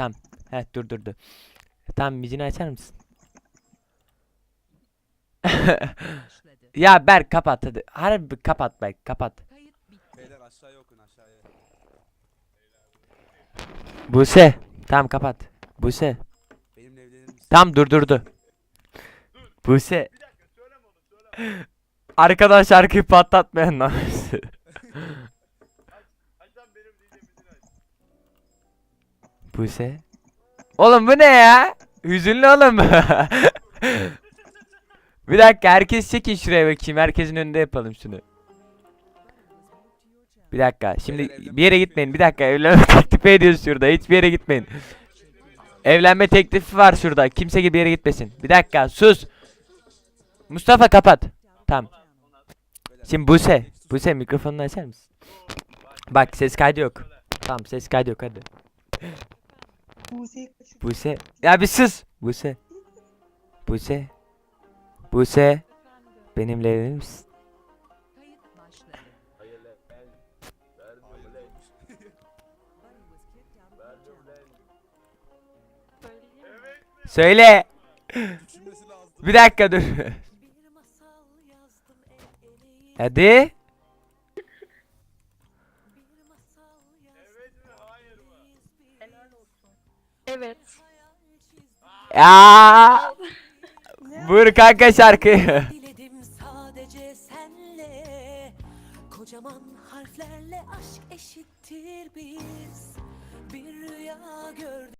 Tamam. He dur dur dur. Tamam micini açar mısın? ya Berk kapat hadi. Harbi kapat Berk kapat. Beyler aşağıya okun aşağıya. Buse. Tamam kapat. Buse. Benimle evlenir misin? Tam durdurdu. Buse. Arkadan şarkıyı patlatmayan namusu. Buse. Oğlum bu ne ya? Hüzünlü oğlum bu. Bir dakika herkes çekin şuraya bakayım. Herkesin önünde yapalım şunu. Bir dakika. Şimdi bir yere gitmeyin. Bir dakika. Evlenme teklifi ediyoruz şurada. Hiçbir yere gitmeyin. Evlenme teklifi var şurada. Kimse gibi bir yere gitmesin. Bir dakika sus. Mustafa kapat. Tamam. Şimdi Buse. Buse mikrofonunu açar mısın? Bak ses kaydı yok. Tamam ses kaydı yok hadi. Buse. Ya bir sus. Buse. Buse. Buse. Benimle evlenir misin? Söyle. Bir dakika dur. Hadi. Evet. Ya. Buyur kanka şarkıyı. Diledim sadece senle. Kocaman harflerle aşk eşittir biz. Bir rüya gördüm.